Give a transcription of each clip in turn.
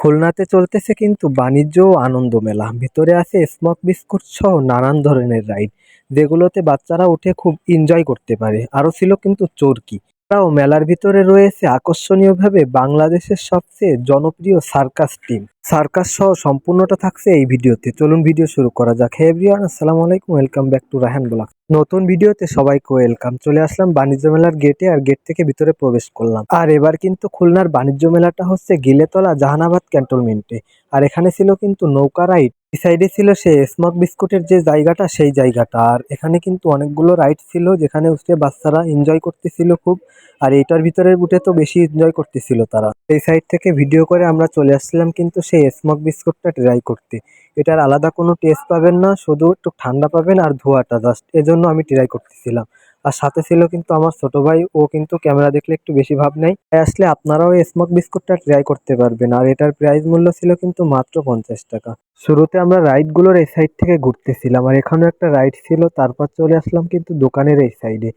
খুলনাতে চলতেছে কিন্তু বাণিজ্য ও আনন্দ মেলা। ভিতরে আছে স্মক বিস্কুট সহ নানান ধরনের রাইড, যেগুলোতে বাচ্চারা উঠে খুব এনজয় করতে পারে। আরও ছিল কিন্তু চরকি। তাও মেলার ভিতরে রয়েছে আকর্ষণীয়ভাবে বাংলাদেশের সবচেয়ে জনপ্রিয় সার্কাস টিম। সার্কাস সহ সম্পূর্ণটা থাকছে এই ভিডিওতে। চলুন ভিডিও শুরু করা যাক। হে এভরিওয়ান, আসসালামু আলাইকুম, welcome back to Rahan blog. নতুন ভিডিওতে সবাইকে ওয়েলকাম। চলে আসলাম বাণিজ্য মেলার গেটে আর গেট থেকে ভিতরে প্রবেশ করলাম। আর এবার কিন্তু খুলনার বাণিজ্য মেলাটা হচ্ছে গিলেতলা জাহানাবাদ ক্যান্টনমেন্টে। আর এখানে ছিল কিন্তু নৌকা রাইড। সাইডে ছিল সে স্মক বিস্কুটের যে জায়গাটা, সেই জায়গাটা। আর এখানে কিন্তু অনেকগুলো রাইড ছিল, যেখানে উঠে বাচ্চারা এনজয় করতেছিল খুব। আর এইটার ভিতরের উঠে তো বেশি এনজয় করতেছিল তারা। এই সাইড থেকে ভিডিও করে আমরা চলে আসছিলাম কিন্তু সেই স্মক বিস্কুটটা ট্রাই করতে। এটার আলাদা কোনো টেস্ট পাবেন না, শুধু একটু ঠান্ডা পাবেন আর ধোয়াটা। জাস্ট এজন্য আমি ট্রাই করতেছিলাম। আর সাথে ছিল কিন্তু আমার ছোট ভাই, ও কিন্তু ক্যামেরা দেখলে একটু বেশি ভাব নেই আসলে আপনারাও এই স্মোক বিস্কুটটা ট্রাই করতে পারবেন। আর এটার প্রাইস মূল্য ছিল কিন্তু মাত্র পঞ্চাশ টাকা। শুরুতে আমরা রাইডগুলোর এই সাইড থেকে ঘুরতেছিলাম। আর এখানেও একটা রাইড ছিল, তারপর চলে আসলাম কিন্তু দোকানের এই সাইডে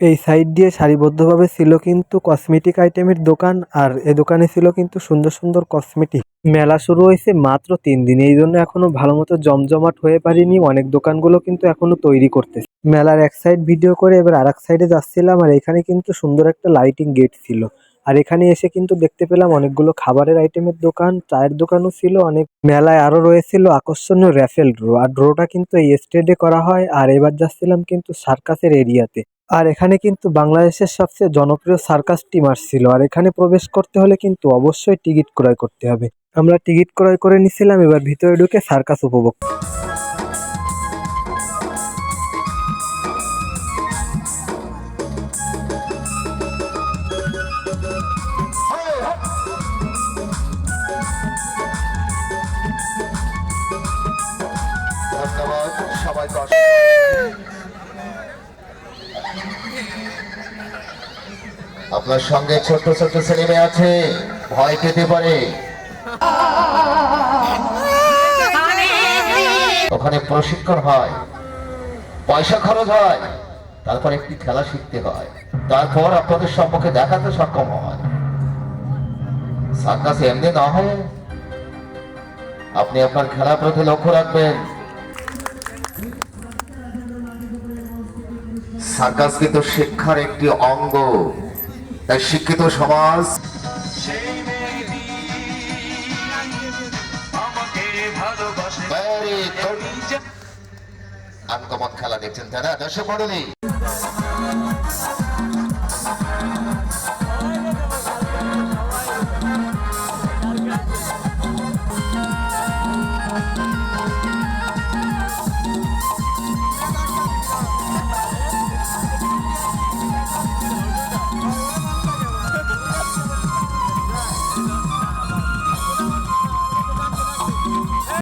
এই সাইড দিয়ে সারিবদ্ধভাবে ছিল কিন্তু কসমেটিক আইটেমের দোকান, আর এ দোকানে ছিল কিন্তু সুন্দর সুন্দর কসমেটিক মেলা শুরু হয়েছে মাত্র তিন দিন, এই জন্য এখনও ভালো মতো জমজমাট হয়ে পারিনি, অনেক দোকানগুলো কিন্তু এখনও তৈরি করতেছে। মেলার এক সাইড ভিডিও করে এবার আর এক সাইডে যাচ্ছিলাম, আর এখানে কিন্তু সুন্দর একটা লাইটিং গেট ছিল। আর এখানে এসে কিন্তু দেখতে পেলাম অনেকগুলো খাবারের আইটেমের দোকান, চায়ের দোকানও ছিল, অনেক মেলায় আরও রয়েছিল আকর্ষণীয় র্যাফেল ড্র আর ড্রোটা কিন্তু এই স্টেডে করা হয়, আর এবার যাচ্ছিলাম কিন্তু সার্কাসের এরিয়াতে আর এখানে কিন্তু বাংলাদেশের সবচেয়ে জনপ্রিয় সার্কাস টিম আসছিল। আর এখানে প্রবেশ করতে হলে কিন্তু অবশ্যই টিকিট ক্রয় করতে হবে। আমরা টিকিট ক্রয় করে নিছিলাম, এবার ভিতরে ঢুকে সার্কাস উপভোগ সবাইকে আপনার সঙ্গে ছোট্ট ছোট্ট ছেলে মেয়ে আছে। ভয় পেতে পারে। ওখানে প্রশিক্ষণ হয়। পয়সা খরচ হয়। তারপর একটি খেলা শিখতে হয়। তারপর আপনাদের সম্পর্কে দেখাতে সক্ষম হয়। সার্কাস এমনি না হয় আপনি আপনার খেলার প্রতি লক্ষ্য রাখবেন। সার্কাস কিন্তু শিক্ষার একটি অঙ্গ তাই শিক্ষিত সমাজ. আনকমন খেলা দেখছেন তারা দর্শক মন্ডলী